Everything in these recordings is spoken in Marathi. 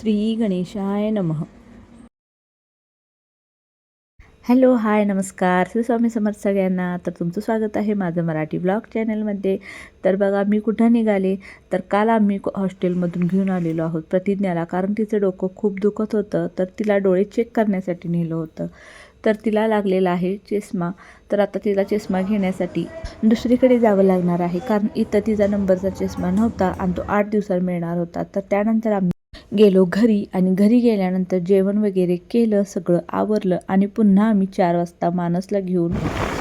श्री गणेशाय नमः. हॅलो हाय नमस्कार. श्री स्वामी समर्थ सगळ्यांना. तर तुमचं स्वागत आहे माझं मराठी ब्लॉग चॅनलमध्ये. तर बघा मी कुठं निघाले? तर काल आम्ही हॉस्टेलमधून घेऊन आलेलो आहोत प्रतिज्ञाला. कारण तिचं डोकं खूप दुखत होतं. तर तिला डोळे चेक करण्यासाठी नेलं होतं. तर तिला लागलेला आहे चष्मा. तर आता तिला चष्मा घेण्यासाठी दुसरीकडे जावं लागणार आहे. कारण इथं तिचा नंबरचा चष्मा नव्हता आणि तो आठ दिवसात मिळणार होता. तर त्यानंतर आम्ही गेलो घरी आणि घरी गेल्यानंतर जेवण वगैरे केलं सगळं आवरलं आणि पुन्हा आम्ही चार वाजता मानसला घेऊन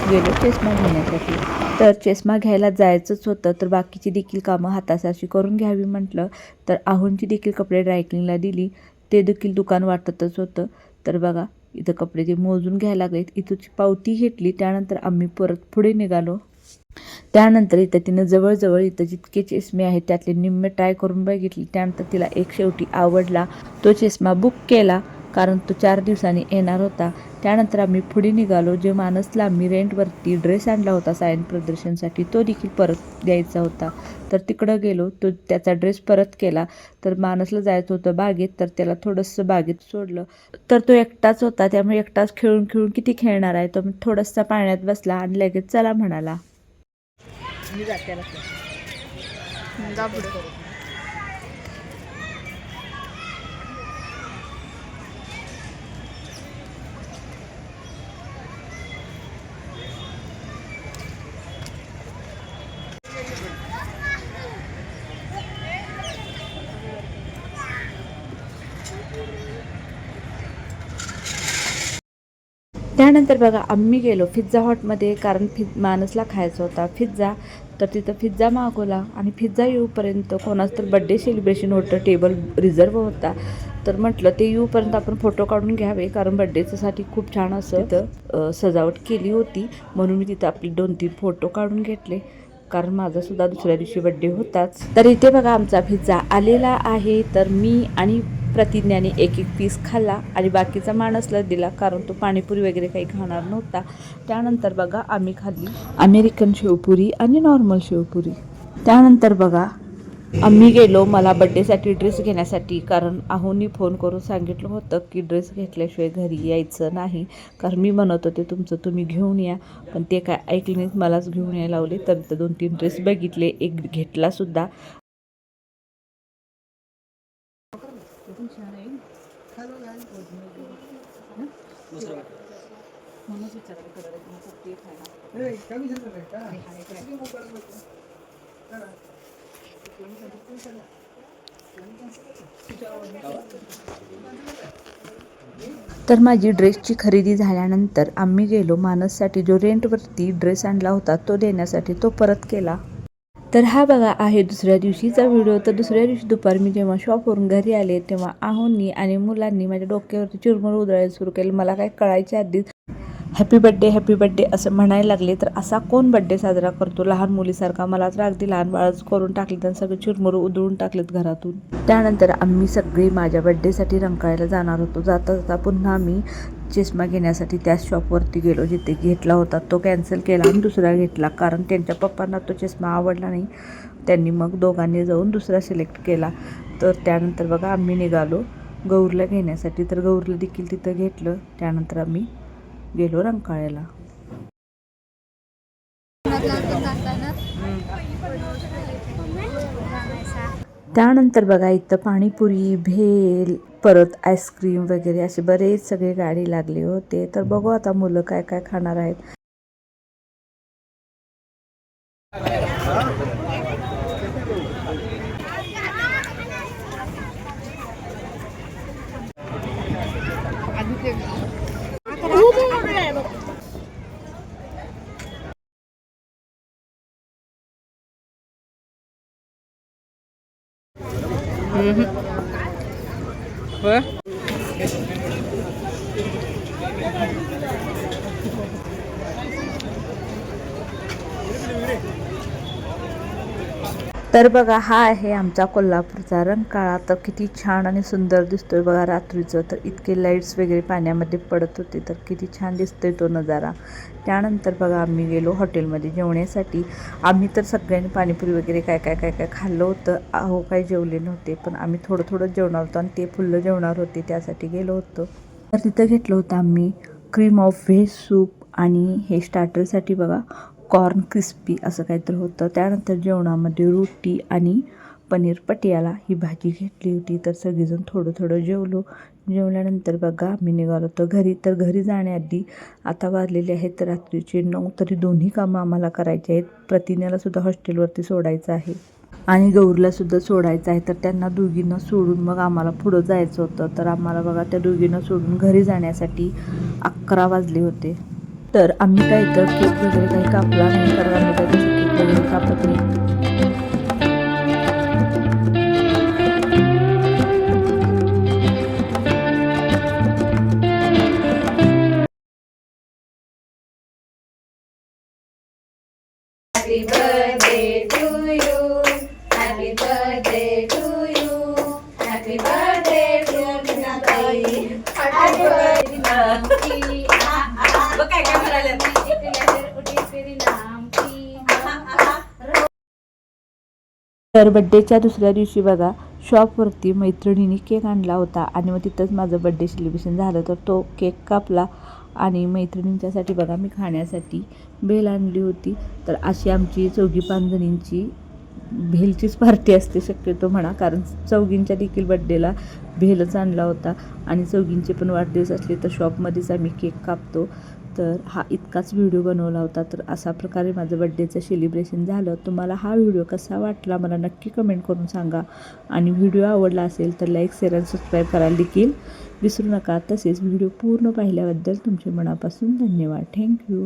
गेलो चष्मा घेण्यासाठी. तर चष्मा घ्यायला जायचंच होतं तर बाकीची देखील कामं हातासारशी करून घ्यावी म्हटलं. तर आहूंची देखील कपडे ड्रायक्लिंगला दिली. ते देखील दुकान वाटतच होतं. तर बघा इथं कपडे ते मोजून घ्यायला लागलेत. इथूची पावती घेतली. त्यानंतर आम्ही परत पुढे निघालो. त्यानंतर इथं तिनं जवळजवळ इथं जितके चष्मे आहेत त्यातले निम्मे ट्राय करून बघितले. त्यानंतर तिला एक शेवटी आवडला. तो चष्मा बुक केला कारण तो चार दिवसांनी येणार होता. त्यानंतर आम्ही पुढे निघालो. जे मानसला आम्ही रेंटवरती ड्रेस आणला होता सायन प्रदर्शनसाठी तो देखील परत द्यायचा होता. तर तिकडं गेलो. तो त्याचा ड्रेस परत केला. तर मानसला जायचं होतं बागेत तर त्याला थोडंसं बागेत सोडलं. तर तो एकटाच होता. त्यामुळे एकटाच खेळून खेळून किती खेळणार आहे? तो थोडासा पाण्यात बसला आणि लगेच चला म्हणाला. मी जाते त्यानंतर बघा आम्ही गेलो पिझ्झा हॉटमध्ये कारण फिज मानसला खायचा होता. पिझ्झा तर तिथं पिझ्झा मागवला आणि पिझ्झा येऊपर्यंत कोणाचं तर बड्डे सेलिब्रेशन होतं टेबल रिझर्व होता. तर म्हटलं ते येऊपर्यंत आपण फोटो काढून घ्यावे कारण बड्डेच्यासाठी खूप छान असं तिथं? सजावट केली होती. म्हणून मी तिथं आपले दोन तीन फोटो काढून घेतले. कारण माझा सुद्धा दुसऱ्या दिवशी बड्डे होताच. तर इथे बघा आमचा पिझ्झा आलेला आहे. तर मी आणि प्रतिज्ञाने एक एक पीस खाल्ला आणि बाकीचा माणसला दिला कारण तो पाणीपुरी वगैरे काही खाणार नव्हता. त्यानंतर बघा आम्ही खाल्ली अमेरिकन शेवपुरी आणि नॉर्मल शेवपुरी. त्यानंतर बघा आम्ही गेलो मला बड्डेसाठी ड्रेस घेण्यासाठी कारण आहोनी फोन करून सांगितलं होतं की ड्रेस घेतल्याशिवाय घरी यायचं नाही. कारण मी म्हणत होते तुमचं तुम्ही घेऊन या. पण ते काय ऐकले नाहीत मलाच घेऊन यायला लावले. तर दोन तीन ड्रेस बघितले एक घेतलासुद्धा तर माझी ड्रेसची खरेदी झाल्यानंतर आम्ही गेलो मानससाठी. जो रेंटवरती ड्रेस आणला होता तो देण्यासाठी तो परत केला. तर हा बघा आहे दुसऱ्या दिवशीचा व्हिडिओ तर दुसऱ्या दिवशी दुपारी मी जेव्हा शॉपवरून घरी आले तेव्हा आहोंनी आणि मुलांनी माझ्या डोक्यावरती चिरमुर उधळायला सुरू केलं. मला काय कळायच्या आधीच हॅपी बड्डे हॅपी बड्डे असं म्हणायला लागले तर असा कोण बड्डे साजरा करतो? लहान मुलीसारखा मला तर अगदी लहान बाळच करून टाकले आणि सगळे चुरमुर उधळून टाकलेत घरातून. त्यानंतर आम्ही सगळे माझ्या बड्डेसाठी रंकाळायला जाणार होतो. जाता जाता पुन्हा आम्ही चष्मा घेण्यासाठी त्याच शॉपवरती गेलो जिथे घेतला होता. तो कॅन्सल केला आणि दुसरा घेतला कारण त्यांच्या पप्पांना तो चष्मा आवडला नाही. त्यांनी मग दोघांनी जाऊन दुसरा सिलेक्ट केला. तर त्यानंतर बघा आम्ही निघालो गौरला घेण्यासाठी. तर गौरला देखील तिथं घेतलं. त्यानंतर आम्ही गेलो रंकाळ्याला. त्यानंतर बघा इथं पाणीपुरी भेल परत आईस्क्रीम वगैरे असे बरेच सगळे गाडी लागले होते तर बघू आता मुलं काय काय खाणार आहेत. Ừ Hả? Thank you. तर बघा हा आहे आमचा कोल्हापूरचा रंग काळा तर किती छान आणि सुंदर दिसतोय बघा रात्रीचं. तर इतके लाईट्स वगैरे पाण्यामध्ये पडत होते तर किती छान दिसतोय तो नजारा. त्यानंतर बघा आम्ही गेलो हॉटेलमध्ये जेवण्यासाठी. आम्ही तर सगळ्यांनी पाणीपुरी वगैरे काय काय काय काय खाल्लं होतं. अहो काही जेवले नव्हते पण आम्ही थोडं थोडं जेवणार होतो आणि ते फुल्लं जेवणार होते त्यासाठी गेलो होतो. तर तिथं घेतलं होतं आम्ही क्रीम ऑफ व्हेज सूप आणि हे स्टार्टरसाठी बघा कॉर्न क्रिस्पी असं काहीतरी होतं. त्यानंतर जेवणामध्ये रोटी आणि पनीर पटियाला ही भाजी घेतली होती. तर सगळीजण थोडं थोडं जेवलो. जेवल्यानंतर बघा आम्ही निघालो होतो घरी. तर घरी जाण्याआधी आता वाजलेले आहेत रात्रीचे नऊ तरी दोन्ही कामं आम्हाला करायची आहेत. प्रतिज्ञाला सुद्धा हॉस्टेलवरती सोडायचं आहे. आणि गौरीला सुद्धा सोडायचं आहे. तर त्यांना दोघींना सोडून मग आम्हाला पुढं जायचं होतं. तर आम्हाला बघा त्या दोघींना सोडून घरी जाण्यासाठी अकरा वाजले होते. तर आम्ही काय तर केक वगैरे काही कापला नाही कारण आम्ही त्या दिवशी केक वगैरे कापत नाही. तर बड्डेच्या दुसऱ्या दिवशी बघा शॉपवरती मैत्रिणीने केक आणला होता आणि मग तिथंच माझं बड्डे सेलिब्रेशन झालं. तर तो केक कापला आणि मैत्रिणींच्यासाठी बघा मी खाण्यासाठी भेल आणली होती. तर अशी आमची चौघी पांजणींची भेलचीच पार्टी असते शक्यतो म्हणा कारण चौघींच्या देखील बड्डेला भेलच आणला होता. आणि चौघींचे पण वाढदिवस असले तर शॉपमध्येच आम्ही केक कापतो. तर हा इतकाच व्हिडिओ बनवला होता. तर अशा प्रकारे माझं बड्डेचं सेलिब्रेशन झालं. तुम्हाला हा व्हिडिओ कसा वाटला मला नक्की कमेंट करून सांगा. आणि व्हिडिओ आवडला असेल तर लाईक शेअर आणि सबस्क्राईब करायला देखील विसरू नका. तसेच व्हिडिओ पूर्ण पाहिल्याबद्दल तुमचे मनापासून धन्यवाद. थँक्यू